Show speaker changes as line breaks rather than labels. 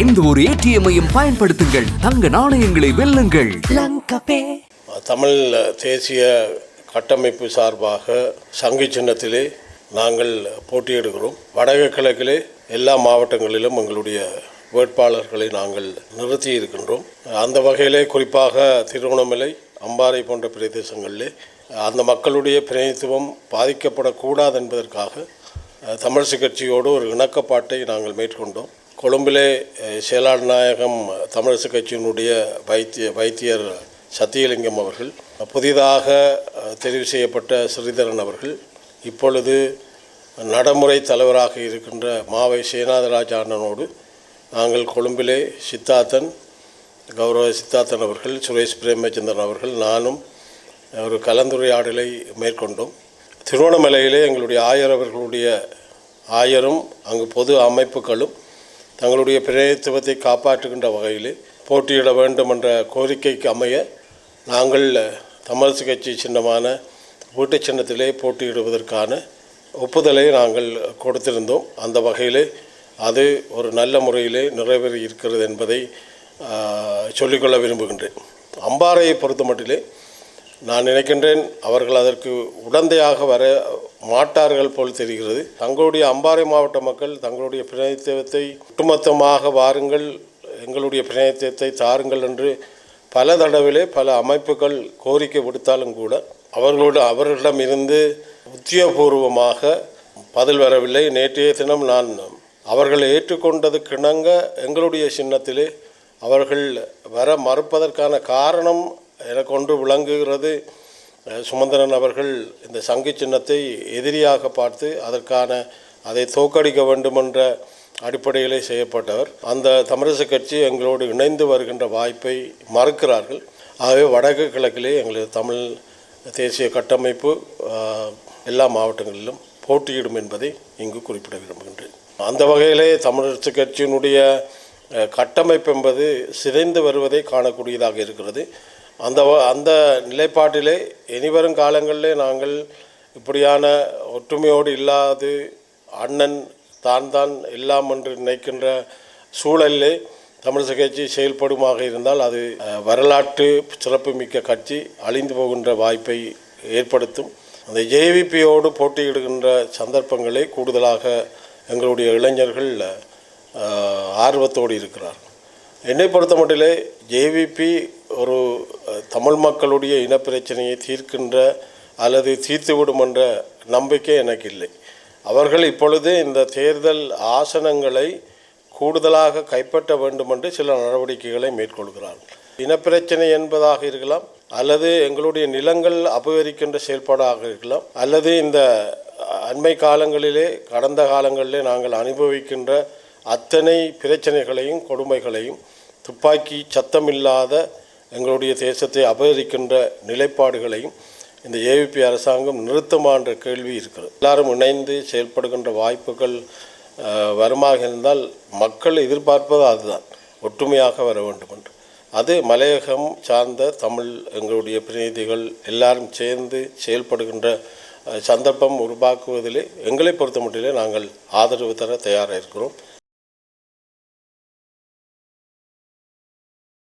எந்த ஒரு ஏடிஎம்மையும் பயன்படுத்துங்கள். தங்க நாணயங்களை வெல்லுங்கள்.
தமிழ் தேசிய கட்டமைப்பு சார்பாக சங்கு சின்னத்திலே நாங்கள் போட்டியிடுகிறோம். வடக்கு கிழக்கிலே எல்லா மாவட்டங்களிலும் எங்களுடைய வேட்பாளர்களை நாங்கள் நிறுத்தி இருக்கின்றோம். அந்த வகையிலே குறிப்பாக திருவண்ணாமலை அம்பாறை போன்ற பிரதேசங்களிலே அந்த மக்களுடைய பிரதிநிதித்துவம் பாதிக்கப்படக்கூடாது என்பதற்காக அஹ், தமிழிசை கட்சியோடு ஒரு இணக்கப்பாட்டை நாங்கள் மேற்கொண்டோம். கொழும்பிலே செயலாளர் நாயகம் தமிழரசு கட்சியினுடைய வைத்திய வைத்தியர் சத்தியலிங்கம் அவர்கள் புதிதாக தெரிவு செய்யப்பட்ட ஸ்ரீதரன் அவர்கள் இப்பொழுது நடைமுறை தலைவராக இருக்கின்ற மாவை சேனாதராஜ அண்ணனோடு நாங்கள் கொழும்பிலே சித்தார்த்தன் கௌரவ சித்தார்த்தன் அவர்கள் சுரேஷ் பிரேமச்சந்திரன் அவர்கள் நானும் ஒரு கலந்துரையாடலை மேற்கொண்டோம். திருவண்ணாமலையிலே எங்களுடைய ஆயர் அவர்களுடைய ஆயரும் அங்கு பொது அமைப்புகளும் தங்களுடைய பிரதித்துவத்தை காப்பாற்றுகின்ற வகையில் போட்டியிட வேண்டும் என்ற கோரிக்கைக்கு அமைய நாங்கள் தமிழரசு கட்சி சின்னமான வீட்டு சின்னத்திலே போட்டியிடுவதற்கான ஒப்புதலை நாங்கள் கொடுத்திருந்தோம். அந்த வகையில் அது ஒரு நல்ல முறையிலே நிறைவேறி இருக்கிறது என்பதை சொல்லிக்கொள்ள விரும்புகின்றேன். அம்பாறையை பொறுத்த மட்டிலே நான் நினைக்கின்றேன் அவர்கள் அதற்கு உடந்தையாக வர மாட்டார்கள் போல் தெரிகிறது. தங்களுடைய அம்பாறை மாவட்ட மக்கள் தங்களுடைய பிரதிநிதித்துவத்தை ஒட்டுமொத்தமாக வாருங்கள் எங்களுடைய பிரதிநிதித்துவத்தை தாருங்கள் என்று பல தடவிலே பல அமைப்புகள் கோரிக்கை விடுத்தாலும் கூட அவர்களோடு அவர்களிடம் இருந்து உத்தியோகபூர்வமாக பதில் வரவில்லை. நேற்றைய தினம் நான் அவர்கள் ஏற்றுக்கொண்டதுக்கிணங்க எங்களுடைய சின்னத்திலே அவர்கள் வர மறுப்பதற்கான காரணம் எனக்கு ஒன்று விளங்குகிறது சுமந்திரன் அவர்கள் இந்த சங்கு சின்னத்தை எதிரியாக பார்த்து அதற்கான அதை தோக்கடிக்க வேண்டுமென்ற அடிப்படையிலே செய்யப்பட்டவர். அந்த தமிழிசை கட்சி எங்களோடு இணைந்து வருகின்ற வாய்ப்பை மறுக்கிறார்கள். ஆகவே வடக்கு கிழக்கிலே எங்களது தமிழ் தேசிய கட்டமைப்பு எல்லா மாவட்டங்களிலும் போட்டியிடும் என்பதை இங்கு குறிப்பிட விரும்புகின்றேன். அந்த வகையிலே தமிழரசு கட்சியினுடைய கட்டமைப்பு என்பது சிதைந்து வருவதை காணக்கூடியதாக இருக்கிறது. அந்த அந்த நிலைப்பாட்டிலே இனிவரும் காலங்களிலே நாங்கள் இப்படியான ஒற்றுமையோடு இல்லாது அண்ணன் தான் தான் எல்லாம் என்று நினைக்கின்ற சூழலிலே தமிழிசை கட்சி செயல்படுமாக இருந்தால் அது வரலாற்று சிறப்புமிக்க கட்சி அழிந்து போகின்ற வாய்ப்பை ஏற்படுத்தும். அந்த ஜேவிபியோடு போட்டியிடுகின்ற சந்தர்ப்பங்களை கூடுதலாக எங்களுடைய இளைஞர்கள் ஆர்வத்தோடு இருக்கிறார் என்னை பொறுத்த மட்டிலே ஜேவிபி ஒரு தமிழ் மக்களுடைய இனப்பிரச்சனையை தீர்க்கின்ற அல்லது தீர்த்துவிடும் என்ற நம்பிக்கை எனக்கு இல்லை. அவர்கள் இப்பொழுது இந்த தேர்தல் ஆசனங்களை கூடுதலாக கைப்பற்ற வேண்டும் என்று சில நடவடிக்கைகளை மேற்கொள்கிறார்கள். இனப்பிரச்சனை என்பதாக இருக்கலாம் அல்லது எங்களுடைய நிலங்கள் அபகரிக்கின்ற செயல்பாடாக இருக்கலாம் அல்லது இந்த அண்மை காலங்களிலே கடந்த காலங்களிலே நாங்கள் அனுபவிக்கின்ற அத்தனை பிரச்சனைகளையும் கொடுமைகளையும் துப்பாக்கி சத்தமில்லாத எங்களுடைய தேசத்தை அபகரிக்கின்ற நிலைப்பாடுகளையும் இந்த ஏவிபி அரசாங்கம் நிறுத்துமா என்ற கேள்வி இருக்கிறது. எல்லாரும் இணைந்து செயல்படுகின்ற வாய்ப்புகள் வருமாக இருந்தால் மக்கள் எதிர்பார்ப்பது அதுதான். ஒற்றுமையாக வர வேண்டும் என்று. அது மலையகம் சார்ந்த தமிழ் எங்களுடைய பிரதிநிதிகள் எல்லாரும் சேர்ந்து செயல்படுகின்ற சந்தர்ப்பம் உருவாக்குவதிலே எங்களை பொறுத்த மட்டிலே நாங்கள் ஆதரவு தர தயாராக இருக்கிறோம்.